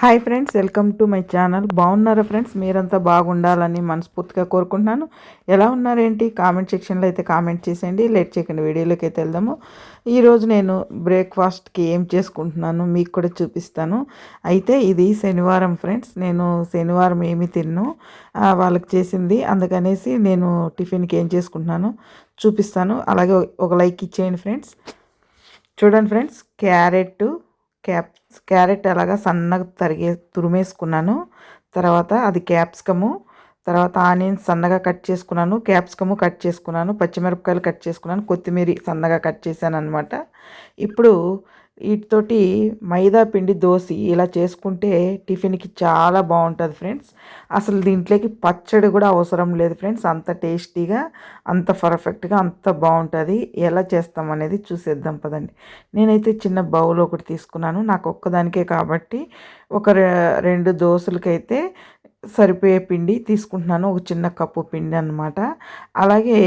Hi friends welcome to my channel. బాగున్నారా friends? మీరంతా బాగుండాలని మనస్ఫూర్తిగా కోరుకుంటున్నాను. ఎలా ఉన్నారేంటి? కామెంట్ సెక్షన్లో అయితే కామెంట్ చేసేయండి. లేట్ చేయకండి వీడియోలోకి అయితే వెళ్దాము. ఈరోజు నేను బ్రేక్ఫాస్ట్కి ఏం చేసుకుంటున్నాను మీకు కూడా చూపిస్తాను. అయితే ఇది శనివారం ఫ్రెండ్స్. నేను శనివారం ఏమి తిన్ను. వాళ్ళకి చేసింది. అందుకనేసి నేను టిఫిన్కి ఏం చేసుకుంటున్నాను చూపిస్తాను. అలాగే ఒక లైక్ ఇచ్చేయండి ఫ్రెండ్స్. చూడండి ఫ్రెండ్స్ క్యారెట్ క్యాప్ క్యారెట్ అలాగా సన్నగా తరిగే తురిమేసుకున్నాను. తర్వాత అది క్యాప్సికము. తర్వాత ఆనియన్స్ సన్నగా కట్ చేసుకున్నాను. క్యాప్సికము కట్ చేసుకున్నాను. పచ్చిమిరపకాయలు కట్ చేసుకున్నాను. కొత్తిమీర సన్నగా కట్ చేశాను అనమాట ఇప్పుడు వీటితోటి మైదా పిండి దోశ ఇలా చేసుకుంటే టిఫిన్కి చాలా బాగుంటుంది ఫ్రెండ్స్. అసలు దీంట్లోకి పచ్చడి కూడా అవసరం లేదు ఫ్రెండ్స్. అంత టేస్టీగా అంత పర్ఫెక్ట్గా అంత బాగుంటుంది. ఎలా చేస్తాం అనేది చూసేద్దాం పదండి. నేనైతే చిన్న బౌల్ ఒకటి తీసుకున్నాను. నాకు ఒక్కదానికే కాబట్టి ఒక రెండు దోశలకైతే సరిపోయే పిండి తీసుకుంటున్నాను. ఒక చిన్న కప్పు పిండి అనమాట అలాగే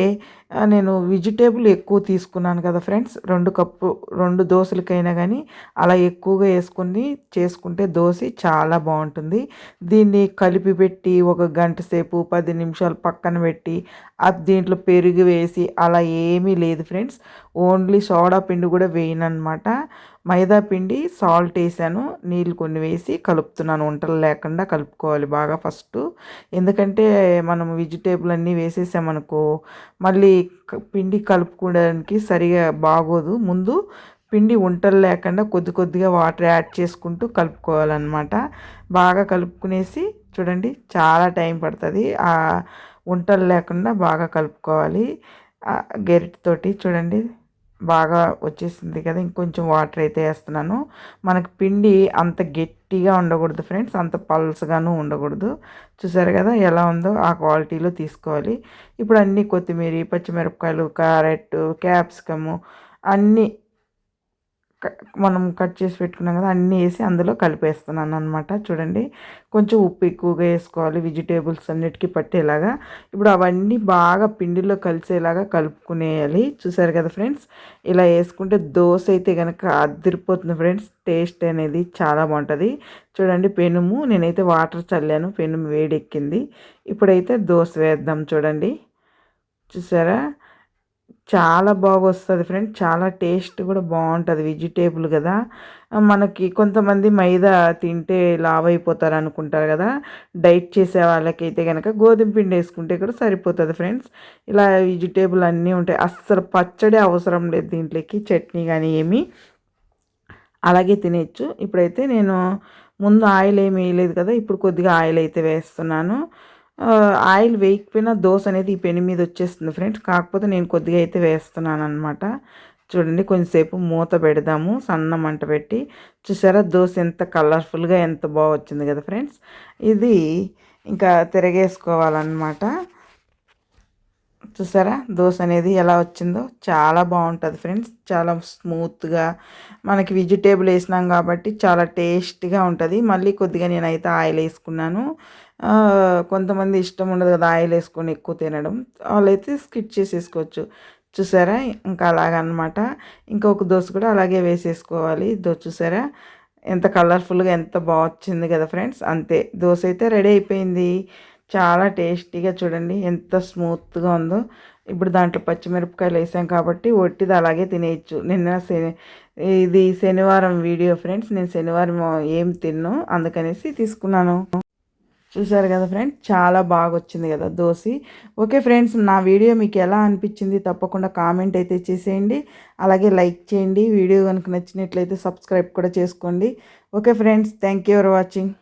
నేను వెజిటేబుల్ ఎక్కువ తీసుకున్నాను కదా ఫ్రెండ్స్. రెండు కప్పు రెండు దోశలకైనా కానీ అలా ఎక్కువగా వేసుకొని చేసుకుంటే దోశ చాలా బాగుంటుంది. దీన్ని కలిపి పెట్టి ఒక గంట సేపు పది నిమిషాలు పక్కన పెట్టి అది దీంట్లో పెరుగు వేసి అలా ఏమీ లేదు ఫ్రెండ్స్. ఓన్లీ సోడా పిండి కూడా వేయను అనమాట మైదా పిండి సాల్ట్ వేసాను. నీళ్ళు కొన్ని వేసి కలుపుతున్నాను. వంటలు లేకుండా కలుపుకోవాలి బాగా ఫస్ట్. ఎందుకంటే మనం వెజిటేబుల్ అన్నీ వేసేసామనుకో మళ్ళీ పిండి కలుపుకోవడానికి సరిగా బాగోదు. ముందు పిండి వంటలు లేకుండా కొద్ది కొద్దిగా వాటర్ యాడ్ చేసుకుంటూ కలుపుకోవాలన్నమాట. బాగా కలుపుకునేసి చూడండి చాలా టైం పడుతుంది. ఆ వంటలు లేకుండా బాగా కలుపుకోవాలి. గెరిటితోటి చూడండి. బాగా వచ్చేసింది కదా. ఇంకొంచెం వాటర్ అయితే వేస్తున్నాను. మనకి పిండి అంత గట్టిగా ఉండకూడదు ఫ్రెండ్స్. అంత పల్స్గాను ఉండకూడదు. చూసారు కదా ఎలా ఉందో ఆ క్వాలిటీలో తీసుకోవాలి. ఇప్పుడు అన్నీ కొత్తిమీర పచ్చిమిరపకాయలు క్యారెట్ క్యాప్సికము అన్నీ మనం కట్ చేసి పెట్టుకున్నాం కదా అన్నీ వేసి అందులో కలిపేస్తున్నాను అనమాట చూడండి కొంచెం ఉప్పు ఎక్కువగా వేసుకోవాలి వెజిటేబుల్స్ అన్నిటికీ పట్టేలాగా. ఇప్పుడు అవన్నీ బాగా పిండిలో కలిసేలాగా కలుపుకునేయాలి. చూసారు కదా ఫ్రెండ్స్ ఇలా వేసుకుంటే దోశ అయితే కనుక అదిరిపోతుంది ఫ్రెండ్స్ టేస్ట్ అనేది చాలా బాగుంటుంది. చూడండి పెనుము నేనైతే వాటర్ చల్లాను పెనుము వేడెక్కింది. ఇప్పుడైతే దోశ వేద్దాం చూడండి. చూసారా? చాలా బాగా వస్తుంది ఫ్రెండ్. చాలా టేస్ట్ కూడా బాగుంటుంది వెజిటేబుల్ కదా. మనకి కొంతమంది మైదా తింటే లావ్ అయిపోతారు అనుకుంటారు కదా. డైట్ చేసే వాళ్ళకైతే కనుక గోధుమ పిండి వేసుకుంటే కూడా సరిపోతుంది ఫ్రెండ్స్. ఇలా వెజిటేబుల్ అన్నీ ఉంటాయి. అస్సలు పచ్చడి అవసరం లేదు దీంట్లోకి చట్నీ కానీ ఏమి. అలాగే తినేయచ్చు. ఇప్పుడైతే నేను ముందు ఆయిల్ ఏమి వేయలేదు కదా. ఇప్పుడు కొద్దిగా ఆయిల్ అయితే వేస్తున్నాను. ఆయిల్ వేయకపోయినా దోశ అనేది ఈ పెను మీద వచ్చేస్తుంది ఫ్రెండ్స్. కాకపోతే నేను కొద్దిగా అయితే వేస్తున్నాను అనమాట చూడండి కొంచెంసేపు మూత పెడదాము. సన్న మంట పెట్టి. చూసారా దోశ ఎంత కలర్ఫుల్గా ఎంత బాగా వచ్చింది కదా ఫ్రెండ్స్. ఇది ఇంకా తిరగేసుకోవాలన్నమాట. చూసారా? దోశ అనేది ఎలా వచ్చిందో చాలా బాగుంటుంది ఫ్రెండ్స్. చాలా స్మూత్గా మనకి వెజిటేబుల్ వేసినాం కాబట్టి చాలా టేస్ట్గా ఉంటుంది. మళ్ళీ కొద్దిగా నేనైతే ఆయిల్ వేసుకున్నాను. కొంతమంది ఇష్టం ఉండదు కదా ఆయిల్ వేసుకొని ఎక్కువ తినడం. వాళ్ళైతే స్కిట్ చేసేసుకోవచ్చు. చూసారా? ఇంకా అలాగనమాట. ఇంకొక దోశ కూడా అలాగే వేసేసుకోవాలి. దో చూసారా? ఎంత కలర్ఫుల్గా ఎంత బాగా వచ్చింది కదా ఫ్రెండ్స్. అంతే. దోశ అయితే రెడీ అయిపోయింది. చాలా టేస్టీగా చూడండి. ఎంత స్మూత్గా ఉందో. ఇప్పుడు దాంట్లో పచ్చిమిరపకాయలు వేసాం కాబట్టి ఒట్టిది అలాగే తినేయచ్చు. నిన్న ఇది శనివారం వీడియో ఫ్రెండ్స్. నేను శనివారం ఏం తిన్ను అందుకనేసి తీసుకున్నాను. చూసారు కదా ఫ్రెండ్స్? చాలా బాగా వచ్చింది కదా దోశ. ఓకే ఫ్రెండ్స్ నా వీడియో మీకు ఎలా అనిపించింది తప్పకుండా కామెంట్ అయితే చేసేయండి. అలాగే లైక్ చేయండి. వీడియో కనుక నచ్చినట్లయితే సబ్స్క్రైబ్ కూడా చేసుకోండి. Okay friends thank you for watching.